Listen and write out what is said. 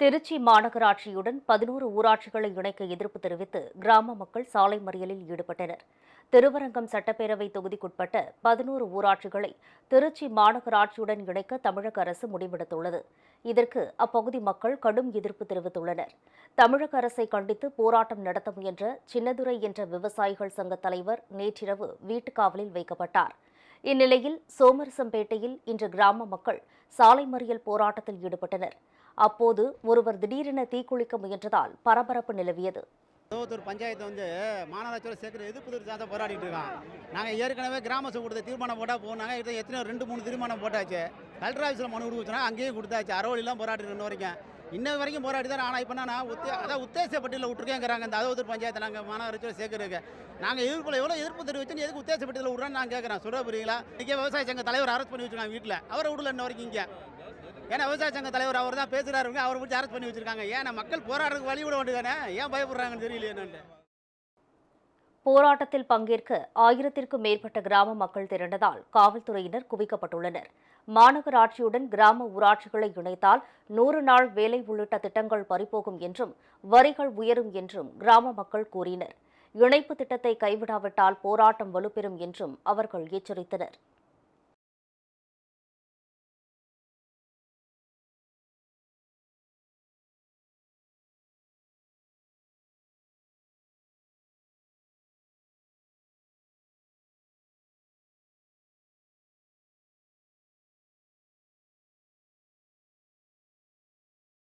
திருச்சி மாநகராட்சியுடன் பதினோரு ஊராட்சிகளை இணைக்க எதிர்ப்பு தெரிவித்து கிராம மக்கள் சாலை மறியலில் ஈடுபட்டனர். திருவரங்கம் சட்டப்பேரவை தொகுதிக்குட்பட்ட பதினோரு ஊராட்சிகளை திருச்சி மாநகராட்சியுடன் இணைக்க தமிழக அரசு முடிவெடுத்துள்ளது. இதற்கு அப்பகுதி மக்கள் கடும் எதிர்ப்பு தெரிவித்துள்ளனர். தமிழக அரசை கண்டித்து போராட்டம் நடத்த முயன்ற சின்னதுரை என்ற விவசாயிகள் சங்க தலைவர் நேற்றிரவு வீட்டுக்காவலில் வைக்கப்பட்டார். இந்நிலையில் சோமரசம்பேட்டையில் இன்று கிராம மக்கள் சாலை மறியல் போராட்டத்தில் ஈடுபட்டனர். அப்போது ஒருவர் திடீரென தீக்குளிக்க முயன்றதால் பரபரப்பு நிலவியது. தோத்தூர் பஞ்சாயத்து வந்து மாநகராட்சியோட சேர்க்கிற எதிர்ப்பு தெரிவித்து போராடிட்டு இருக்கான் நாங்கள் ஏற்கனவே கிராம சபை கொடுத்த தீர்மானம் போட்டால் போனாங்க. இது எத்தனை ரெண்டு மூணு தீர்மானம் போட்டாச்சு. கலெக்டர் ஆஃபீஸில் மனு கொடுத்துனா அங்கேயும் கொடுத்தாச்சு. அறவழிலாம் போராடிட்டு இன்ன வரைக்கும். இன்ன வரைக்கும் போராடி தான் ஆனால் இப்போ நான் உத்தே அதான் உத்தேசப்பட்டியில் விட்டுருக்கேங்கிறாங்க. இந்த அதோத்தூர் பஞ்சாயத்தை நாங்கள் மாநகராட்சியோட சேர்க்குறதுக்கு. நாங்கள் எதிர்ப்பு எவ்வளோ எதிர்ப்பு தெரிவிச்சுன்னு எதுக்கு உத்தேசப்பட்டியில் விட்றான்னு நான் கேட்குறேன் சொல்ல புரியுங்களா? இங்கே விவசாய சங்க தலைவர் அரெஸ்ட் பண்ணி வச்சிருக்காங்க வீட்டில் அவரை விடல இன்ன வரைக்கும் இங்கே. ஏன்னா விவசாய சங்க தலைவர் அவர் தான் பேசுகிறாருங்க அவர் பிடிச்சி அரெஸ்ட் பண்ணி வச்சிருக்காங்க. ஏன்னா மக்கள் போராடுறதுக்கு வழி விட வேண்டியதானே? ஏன் பயப்படுறாங்கன்னு தெரியல என்னன்ட்டு. போராட்டத்தில் பங்கேற்க ஆயிரத்திற்கும் மேற்பட்ட கிராம மக்கள் திரண்டதால் காவல்துறையினர் குவிக்கப்பட்டுள்ளனர். மாநகராட்சியுடன் கிராம ஊராட்சிகளை இணைத்தால் நூறு நாள் வேலை உள்ளிட்ட திட்டங்கள் பறிபோகும் என்றும் வரிகள் உயரும் என்றும் கிராம மக்கள் கூறினர். இணைப்பு திட்டத்தை கைவிடாவிட்டால் போராட்டம் வலுப்பெறும் என்றும் அவர்கள் எச்சரித்தனர்.